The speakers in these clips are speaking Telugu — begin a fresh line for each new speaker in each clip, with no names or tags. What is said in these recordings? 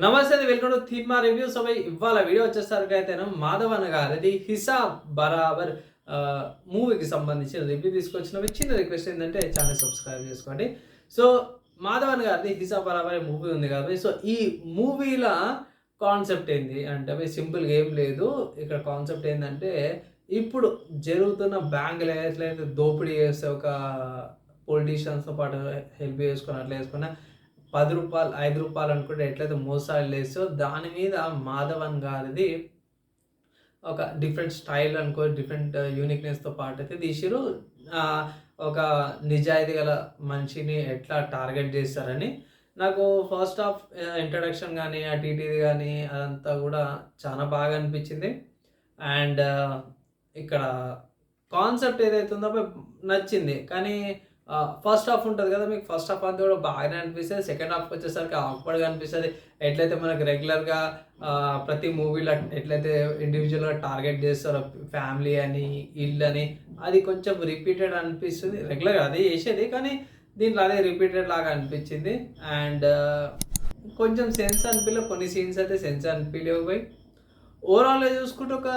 నమస్తే వెల్కమ్ టు థీమా రివ్యూ. సో ఇవాళ వీడియో వచ్చేసరికి అయితేనే మాధవన్ గారిది హిసా బరాబర్ మూవీకి సంబంధించిన రివ్యూ తీసుకొచ్చినవి చిన్న రిక్వెస్ట్ ఏంటంటే ఛానల్ సబ్స్క్రైబ్ చేసుకోండి. సో మాధవన్ గారిది హిసా బరాబర్ మూవీ ఉంది కాబట్టి సో ఈ మూవీలో కాన్సెప్ట్ ఏంది? అంటే సింపుల్గా ఏం లేదు. ఇక్కడ కాన్సెప్ట్ ఏంటంటే ఇప్పుడు జరుగుతున్న బ్యాంకులు ఎట్లయితే దోపిడీ చేస్తే ఒక పొలిటీషియన్స్తో పాటు హెల్ప్ చేసుకుని అట్లా చేసుకున్న పది రూపాయలు ఐదు రూపాయలు అనుకుంటే ఎట్లయితే మోసాలు లేసో దాని మీద మాధవన్ గారిది ఒక డిఫరెంట్ స్టైల్ అనుకో డిఫరెంట్ యూనిక్నెస్తో uh, పాటు అయితే తీసిరు ఒక నిజాయితీ గల మనిషిని ఎట్లా టార్గెట్ చేస్తారని. నాకు ఫస్ట్ ఆఫ్ ఇంట్రడక్షన్ కానీ ఆ టీటీది కానీ అదంతా కూడా చాలా బాగా అనిపించింది. అండ్ uh, ఇక్కడ కాన్సెప్ట్ ఏదైతే ఉందో నచ్చింది. కానీ ఫస్ట్ హాఫ్ ఉంటుంది కదా మీకు? ఫస్ట్ హాఫ్ అంతా కూడా బాగానే అనిపిస్తుంది. సెకండ్ హాఫ్ వచ్చేసరికి ఆక్వర్డ్గా అనిపిస్తుంది. ఎట్లయితే మనకు రెగ్యులర్గా ప్రతి మూవీలో ఎట్లయితే ఇండివిజువల్గా టార్గెట్ చేస్తారో ఫ్యామిలీ అని ఇల్లు అని అది కొంచెం రిపీటెడ్ అనిపిస్తుంది. రెగ్యులర్గా అదే చేసేది కానీ దీంట్లో అదే రిపీటెడ్ లాగా అనిపించింది. అండ్ కొంచెం సెన్స్ అనిపించలేదు కొన్ని సీన్స్ అయితే సెన్స్ అనిపించలేవు పోయి ఓవరాల్గా చూసుకుంటే ఒక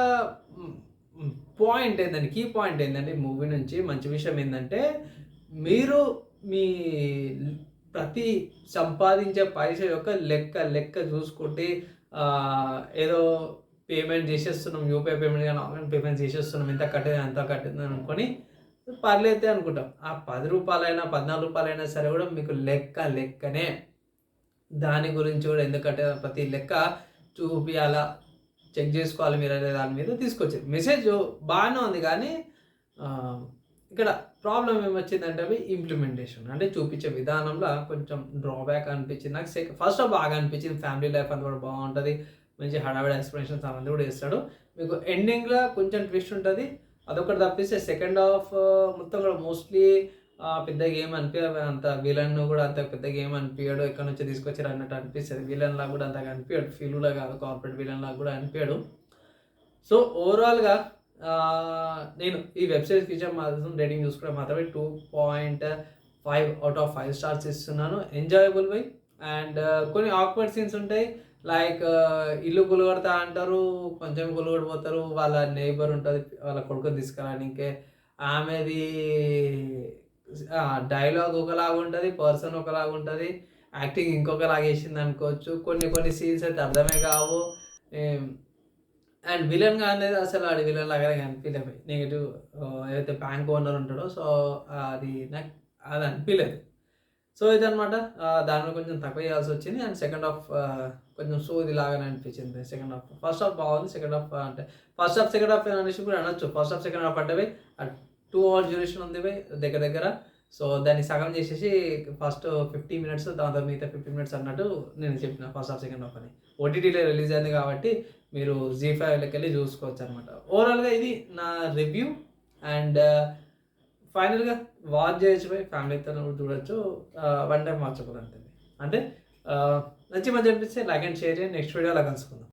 పాయింట్ ఏంటంటే కీ పాయింట్ ఏంటంటే మూవీ నుంచి మంచి విషయం ఏంటంటే మీరు మీ ప్రతి సంపాదించే పైస యొక్క లెక్క లెక్క చూసుకుంటే ఏదో పేమెంట్ చేసేస్తున్నాం యూపీఐ పేమెంట్ కానీ ఆన్లైన్ పేమెంట్ చేసేస్తున్నాం ఎంత కట్టేది ఎంత కట్టేది అనుకొని పర్లేదు అనుకుంటాం. ఆ పది రూపాయలైనా పద్నాలుగు రూపాయలైనా సరే కూడా మీకు లెక్క లెక్కనే. దాని గురించి కూడా ఎందుకంటే ప్రతి లెక్క చూపించాలా చెక్ చేసుకోవాలి మీరు అనే దాని మీద తీసుకొచ్చారు. మెసేజ్ బాగానే ఉంది కానీ ఇక్కడ ప్రాబ్లం ఏమొచ్చిందంటే అవి ఇంప్లిమెంటేషన్ అంటే చూపించే విధానంలో కొంచెం డ్రాబ్యాక్ అనిపించింది. నాకు సెకండ్ ఫస్ట్ ఆఫ్ బాగా అనిపించింది. ఫ్యామిలీ లైఫ్ అంతా కూడా బాగుంటుంది. మంచి హడావిడి ఎక్స్ప్లెనేషన్స్ అవన్నీ కూడా ఇస్తాడు మీకు ఎండింగ్లో కొంచెం ట్విస్ట్ ఉంటుంది. అదొకటి తప్పిస్తే సెకండ్ హాఫ్ మొత్తం కూడా మోస్ట్లీ పెద్ద గేమ్ అనిపించదు అంత విలన్ కూడా అంత పెద్ద గేమ్ అనిపించాడు ఎక్కడి నుంచి తీసుకొచ్చారు అన్నట్టు అనిపిస్తుంది. విలన్ లాగా కూడా అంతగా అనిపించాడు ఫీలులా కాదు కార్పొరేట్ విలన్ లాగా కూడా అనిపించాడు సో ఓవరాల్గా నేను ఈ వెబ్ ఫీచర్ మాత్రం రేటింగ్ చూసుకుంటే మాత్రమే two point five out of five stars ఇస్తున్నాను. ఎంజాయబుల్ బై అండ్ కొన్ని ఆక్వర్డ్ సీన్స్ ఉంటాయి. లైక్ uh, ఇల్లు గులగొడతా అంటారు కొంచెం గులగొడిపోతారు వాళ్ళ నేబర్ ఉంటుంది వాళ్ళ కొడుకుని తీసుకురానికే ఆమెది డైలాగ్ ఒకలాగా ఉంటుంది పర్సన్ ఒకలాగా ఉంటుంది. యాక్టింగ్ ఇంకొకలాగా వేసింది అనుకోవచ్చు. కొన్ని కొన్ని సీన్స్ అయితే అర్థమే కావు. అండ్ విలన్ అనేది అసలు ఆడి విలన్ లాగానే అనిపించలేదు నెగిటివ్ ఏదైతే బ్యాంక్ ఓనర్ ఉంటాడో సో అది నాకు అది అనిపించలేదు సో ఇదనమాట దానిలో కొంచెం తక్కువ చేయాల్సి వచ్చింది. అండ్ సెకండ్ హాఫ్ కొంచెం సోది లాగానే అనిపించింది. సెకండ్ హాఫ్ ఫస్ట్ హాఫ్ బాగుంది. సెకండ్ హాఫ్ అంటే ఫస్ట్ హాఫ్ సెకండ్ హాఫ్ అనేసి కూడా అనొచ్చు. ఫస్ట్ హాఫ్ సెకండ్ హాఫ్ అంటే టూ అవర్స్ డ్యూరేషన్ ఉంది దగ్గర దగ్గర. సో దాన్ని సగం చేసేసి ఫస్ట్ ఫిఫ్టీ మినిట్స్ దాని తర్వాత మిగతా ఫిఫ్టీ మినిట్స్ అన్నట్టు నేను చెప్పిన ఫస్ట్ హాఫ్ సెకండ్ హాఫ్ అని. ఓటీటీలో రిలీజ్ అయింది కాబట్టి మీరు జీ ఫైవ్లోకి వెళ్ళి చూసుకోవచ్చు అనమాట ఓవరాల్గా ఇది నా రివ్యూ అండ్ ఫైనల్గా వాచ్ చేయొచ్చు పోయి ఫ్యామిలీతో చూడొచ్చు. వన్ టైం వాచ్ అంతే. అంటే నచ్చి మంచి అనిపిస్తే లైక్ అండ్ షేర్ చేయండి. నెక్స్ట్ వీడియోలో కలుసుకుందాం.